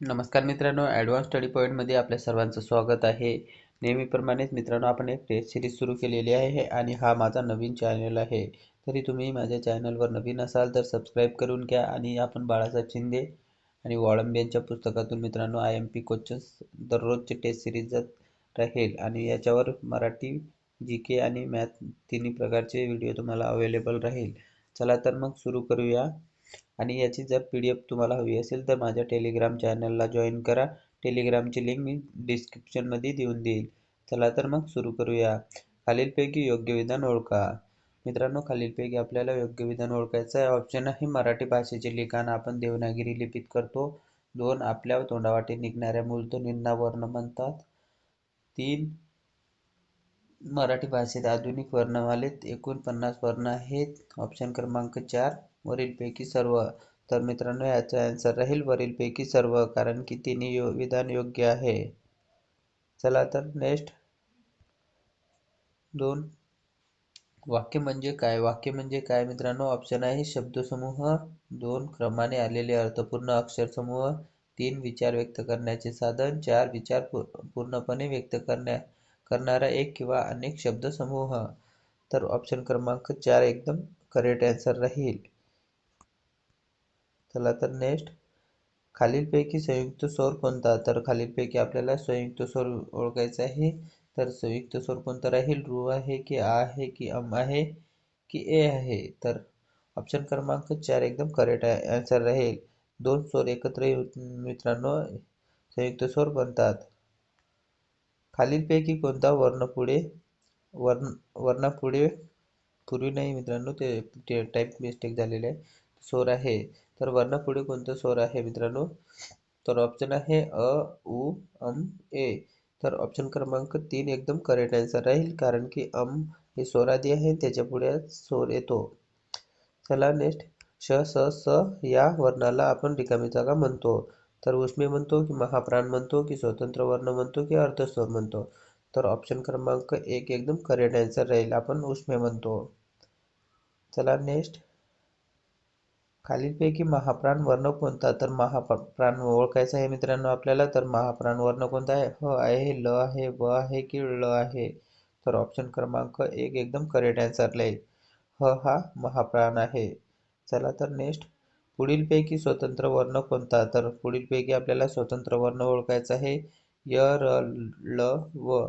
नमस्कार मित्रांनो advance study पॉईंटमध्ये आपल्या सर्वांचं स्वागत आहे. नेहमीप्रमाणेच मित्रांनो आपण एक टेस्ट सिरीज सुरू केलेली आहे आणि हा माझा नवीन चॅनल आहे. तरी तुम्ही माझ्या चॅनलवर नवीन असाल तर सबस्क्राईब करून घ्या आणि आपण बाळासाहेब शिंदे आणि वाळंब्यांच्या पुस्तकातून मित्रांनो आय एम पी क्वेश्चन्स दररोजचे टेस्ट सिरीज राहील आणि याच्यावर मराठी जी के आणि मॅथ तिन्ही प्रकारचे व्हिडिओ तुम्हाला अवेलेबल राहील. चला तर मग सुरू करूया. आणि याची जर पी डी एफ तुम्हाला हवी असेल तर माझ्या टेलिग्राम चॅनलला जॉईन करा. टेलिग्रामची लिंक मी डिस्क्रिप्शनमध्ये देऊन देईल. चला तर मग सुरू करूया. खालीलपैकी योग्य विधान ओळखा. मित्रांनो खालीलपैकी आपल्याला योग्य विधान ओळखायचं आहे ऑप्शन आहे मराठी भाषेचे लिखाण आपण देवनागिरी लिपित करतो. दोन आपल्या तोंडावाटे निघणाऱ्या मूलध्वनींना वर्ण म्हणतात. तीन मराठी भाषेत आधुनिक वर्णमालेत एकूण पन्नास वर्ण आहेत. ऑप्शन क्रमांक चार वरीलपैकी सर्व. तर मित्रांनो याचा आन्सर राहील वरीलपैकी सर्व कारण की तिन्ही यो विधान योग्य आहे. चला तर नेक्स्ट दोन. वाक्य म्हणजे काय? वाक्य म्हणजे काय मित्रांनो? ऑप्शन आहे शब्दसमूह. दोन. क्रमाने आलेले अर्थपूर्ण अक्षरसमूह. तीन. विचार व्यक्त करण्याचे साधन. चार. विचार पूर्णपणे व्यक्त करण्या करणारा एक किंवा अनेक शब्दसमूह. तर ऑप्शन क्रमांक चार एकदम करेक्ट आन्सर राहील. चला तर नेक्स्ट खालीलपैकी संयुक्त स्वर कोणता? तर खालीलपैकी आपल्याला संयुक्त स्वर ओळखायचा आहे. तर संयुक्त स्वर कोणता राहील? रू आहे की आ आहे की अम आहे की ए आहे? तर ऑप्शन क्रमांक चार एकदम करेक्ट आन्सर राहील. दोन स्वर एकत्र मित्रांनो संयुक्त स्वर बनतात. खालीलपैकी कोणता वर्ण पुढे? वर्ण वर्णापुढे? पूर्वी नाही मित्रांनो ते टाईप मिस्टेक झालेले आहे. स्वर आहे. तर वर्णापुढे कोणतं स्वर आहे मित्रांनो? तर ऑप्शन आहे अ उ अम ए. तर ऑप्शन क्रमांक तीन एकदम करेक्ट आन्सर राहील कारण की अम हे स्वरादी आहे त्याच्या पुढे स्वर येतो. चला नेक्स्ट श स स या वर्णाला आपण रिकामी जागा म्हणतो. तर उष्मे म्हणतो की महाप्राण म्हणतो की स्वतंत्र वर्ण म्हणतो की अर्धस्वर म्हणतो. तर ऑप्शन क्रमांक एक एकदम करेक्ट आन्सर राहील आपण उष्मे म्हणतो. चला नेक्स्ट खालीलपैकी महाप्राण वर्ण कोणता? तर महाप्राण ओळखायचा आहे मित्रांनो आपल्याला. तर महाप्राण वर्ण कोणता आहे? ह आहे ल आहे व आहे की ळ आहे? तर ऑप्शन क्रमांक एक एकदम करेक्ट आन्सर राहील ह हा महाप्राण आहे. चला तर नेक्स्ट पुढीलपैकी स्वतंत्र वर्ण कोणता? तर पुढीलपैकी आपल्याला स्वतंत्र वर्ण ओळखायचा आहे. य र ल व.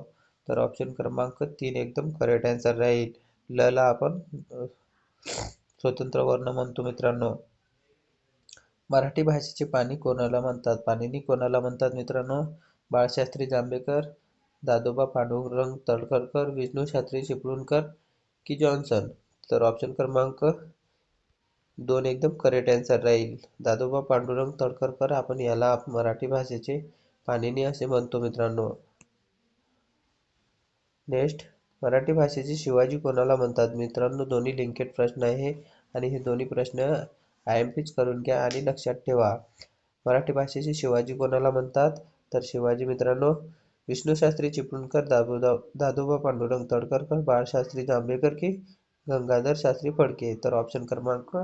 तर ऑप्शन क्रमांक तीन एकदम करेक्ट आन्सर राहील ल ला आपण स्वतंत्र वर्ण म्हणतो मित्रांनो. मराठी भाषेचे पाणी कोणाला म्हणतात? पाणिनी कोणाला म्हणतात मित्रांनो? बाळशास्त्री जांभेकर दादोबा पांडुरंग तळखरकर विष्णू शास्त्री चिपळूणकर की जॉन्सन? तर ऑप्शन क्रमांक दोन एकदम करेक्ट आन्सर राहील. दादोबा पांडुरंग तळखरकर आपण याला मराठी भाषेचे पाणिनी असे म्हणतो मित्रांनो. नेक्स्ट मराठी भाषेचे शिवाजी कोणाला म्हणतात? मित्रांनो दोन्ही लिंकेड प्रश्न आहे आणि हे दोन्ही प्रश्न आय एम पीच करून घ्या आणि लक्षात ठेवा. मराठी भाषेचे शिवाजी कोणाला म्हणतात? तर शिवाजी मित्रांनो विष्णूशास्त्री चिपळूणकर दादोबा दादोबा पांडुरंग तडकरकर बाळशास्त्री जांभेकर की गंगाधर शास्त्री फडके? तर ऑप्शन क्रमांक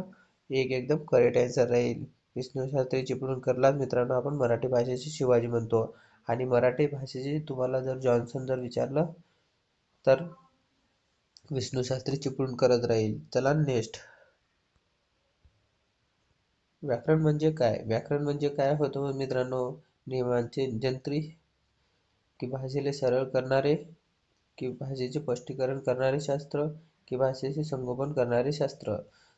एक एकदम करेक्ट आन्सर राहील. विष्णू शास्त्री चिपळूणकरलाच मित्रांनो आपण मराठी भाषेचे शिवाजी म्हणतो. आणि मराठी भाषेचे तुम्हाला जर जॉन्सन जर विचारलं तर विष्णू शास्त्री चिपळूणकरच राहील. चला नेक्स्ट व्याकरण म्हणजे काय? व्याकरण म्हणजे काय होतं हो मित्रांनो? नियमांचे जंत्री की भाषेला सरळ करणारे की भाषेचे स्पष्टीकरण करणारे शास्त्र की भाषेचे संगोपन करणारे शास्त्र.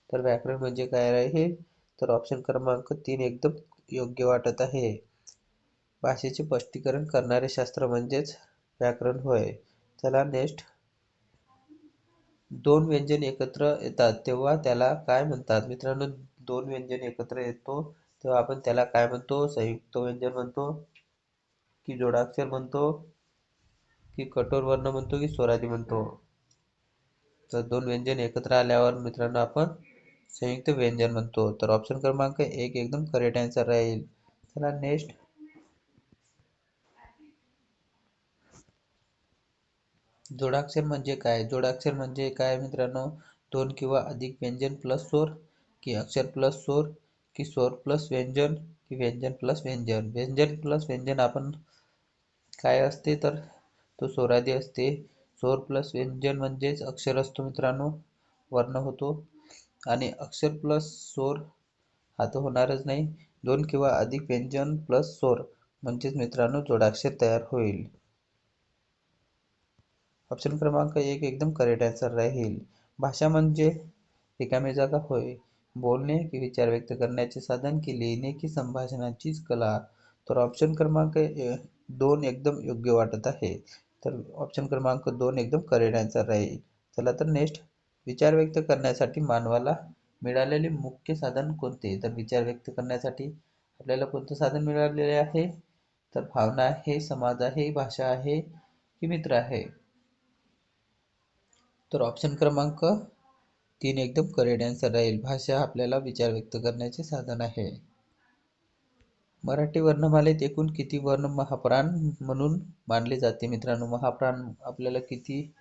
तर व्याकरण म्हणजे काय आहे? तर ऑप्शन क्रमांक तीन एकदम योग्य वाटत आहे. भाषेचे स्पष्टीकरण करणारे शास्त्र म्हणजेच व्याकरण होय. चला नेक्स्ट दोन व्यंजन एकत्र येतात तेव्हा त्याला काय म्हणतात? मित्रांनो दोन व्यंजन एकत्र येतो तेव्हा आपण त्याला काय म्हणतो? संयुक्त व्यंजन म्हणतो की जोडाक्षर म्हणतो की कठोर वर्ण म्हणतो की स्वराज्य म्हणतो. तर दोन व्यंजन एकत्र आल्यावर मित्रांनो आपण संयुक्त व्यंजन म्हणतो. तर ऑप्शन क्रमांक एक एकदम करेक्ट आन्सर राहील. चला नेक्स्ट जोडाक्षर म्हणजे काय? जोडाक्षर म्हणजे काय मित्रांनो? दोन किंवा अधिक व्यंजन प्लस स्वर की अक्षर प्लस स्वर की स्वर प्लस व्यंजन की व्यंजन प्लस व्यंजन. व्यंजन प्लस व्यंजन आपण काय असते तर? तो स्वरादी असते. स्वर प्लस व्यंजन म्हणजेच अक्षर असतो मित्रांनो. वर्ण होतो. आणि अक्षर प्लस स्वर हा तर होणारच नाही. दोन किंवा अधिक व्यंजन प्लस स्वर म्हणजेच मित्रांनो जोडाक्षर तयार होईल. ऑप्शन क्रमांक एक एकदम करेक्ट आन्सर राहील. भाषा म्हणजे रिकामी जागा होय. बोलणे की विचार व्यक्त करण्याचे साधन की लिहिणे की संभाषणाचीच कला. तर ऑप्शन क्रमांक दोन एकदम योग्य वाटत आहे. तर ऑप्शन क्रमांक दोन एकदम करेक्ट आन्सर राहील. चला तर नेक्स्ट विचार व्यक्त करण्यासाठी मानवाला मिळालेले मुख्य साधन कोणते? तर विचार व्यक्त करण्यासाठी आपल्याला कोणतं साधन मिळालेले आहे? तर भावना आहे समाज आहे भाषा आहे की मित्र आहे? तर ऑप्शन क्रमांक तीन एकदम करेक्ट आन्सर राहील. भाषा आपल्याला विचार व्यक्त करण्याचे साधन आहे. मराठी वर्णमालेत एकूण किती वर्ण महाप्राण म्हणून मानले जाते? मित्रांनो महाप्राण आपल्याला किती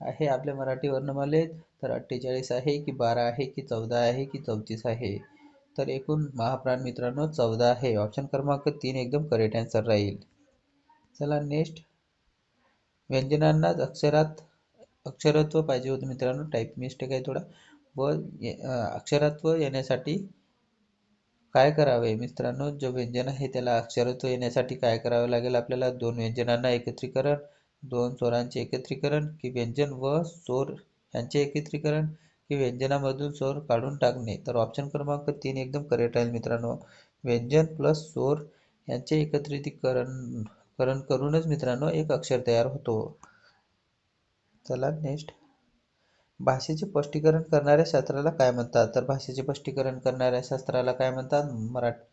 आहे? आपल्या मराठी वर्णमालेत तर अठ्ठेचाळीस आहे की बारा आहे की चौदा आहे की चौतीस आहे? तर एकूण महाप्राण मित्रांनो चौदा आहे. ऑप्शन क्रमांक तीन एकदम करेक्ट आन्सर राहील. चला नेक्स्ट व्यंजनांनाच अक्षरात अक्षरत्व पाहिजे होतं मित्रांनो. टाईप मिस्टेक आहे थोडा. व अक्षरत्व येण्यासाठी काय करावे मित्रांनो? जो व्यंजन आहे त्याला अक्षरत्व येण्यासाठी काय करावे लागेल आपल्याला? दोन व्यंजनांना एकत्रीकरण दोन स्वरांचे एकत्रीकरण की व्यंजन व स्वर यांचे एकत्रीकरण की व्यंजनामधून स्वर काढून टाकणे. तर ऑप्शन क्रमांक तीन एकदम करेक्ट आहे मित्रांनो. व्यंजन प्लस स्वर यांचे एकत्रितीकरण करण करूनच मित्रांनो एक अक्षर तयार होतो. चला नेक्स्ट भाषेचे स्पष्टीकरण करणाऱ्या शास्त्राला काय म्हणतात? तर भाषेचे स्पष्टीकरण करणाऱ्या शास्त्राला काय म्हणतात? मराठी.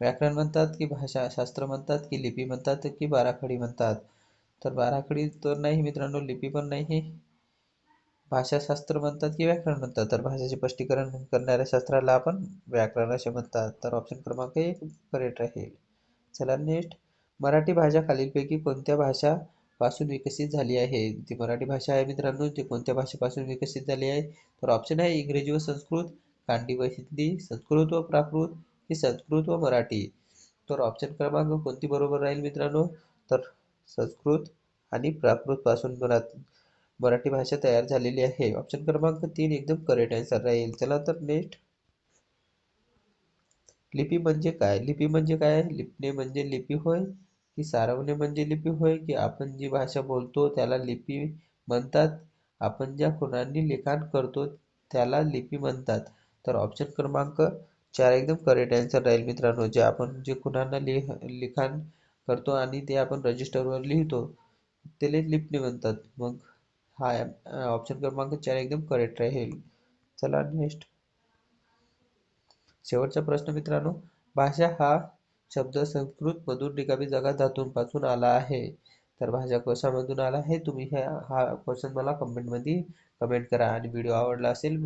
व्याकरण म्हणतात की भाषा शास्त्र म्हणतात की लिपी म्हणतात की बाराखडी म्हणतात. तर बाराखडी तर नाही मित्रांनो लिपी पण नाही. भाषाशास्त्र म्हणतात की व्याकरण म्हणतात. तर भाषेचे स्पष्टीकरण करणाऱ्या शास्त्राला आपण व्याकरण असे म्हणतात. तर ऑप्शन क्रमांक एक करेक्ट राहील चला नेक्स्ट मराठी भाषा खालीलपैकी कोणत्या भाषा पासून विकसित झाली आहे. ती मराठी भाषा आहे मित्रांनो ती कोणत्या भाषेपासून विकसित झाली आहे तर ऑप्शन आहे इंग्रजी व संस्कृत. कांडी व हिंदी संस्कृत व प्राकृत ही संस्कृत व मराठी. तर ऑप्शन क्रमांक कोणती बरोबर राहील मित्रांनो? तर संस्कृत आणि प्राकृत पासून मराठी भाषा तयार झालेली आहे. ऑप्शन क्रमांक तीन एकदम करेक्ट आन्सर राहील. चला तर नेक्स्ट लिपी म्हणजे काय? लिपी म्हणजे काय? लिपणे म्हणजे लिपी होय. की सारवणे म्हणजे लिपी होय की आपण जी भाषा बोलतो त्याला लिपी म्हणतात? आपण ज्या खुणांनी लिखाण करतो त्याला लिपी म्हणतात. तर ऑप्शन क्रमांक चार एकदम करेक्ट आन्सर राहील मित्रांनो. जे आपण जे खुणांना लिह लिखाण करतो आणि ते आपण रजिस्टरवर लिहितो त्याला लिपणी म्हणतात. मग हा ऑप्शन क्रमांक चार एकदम करेक्ट राहील. चला नेक्स्ट शेवटचा प्रश्न मित्रांनो. भाषा हा शब्द संस्कृत मधून रिकामी जागा धातूंपासून आला आहे. तर भाषा कशामधून आला हे तुम्ही हा क्वेश्चन मला कमेंटमध्ये कमेंट करा. आणि व्हिडिओ आवडला असेल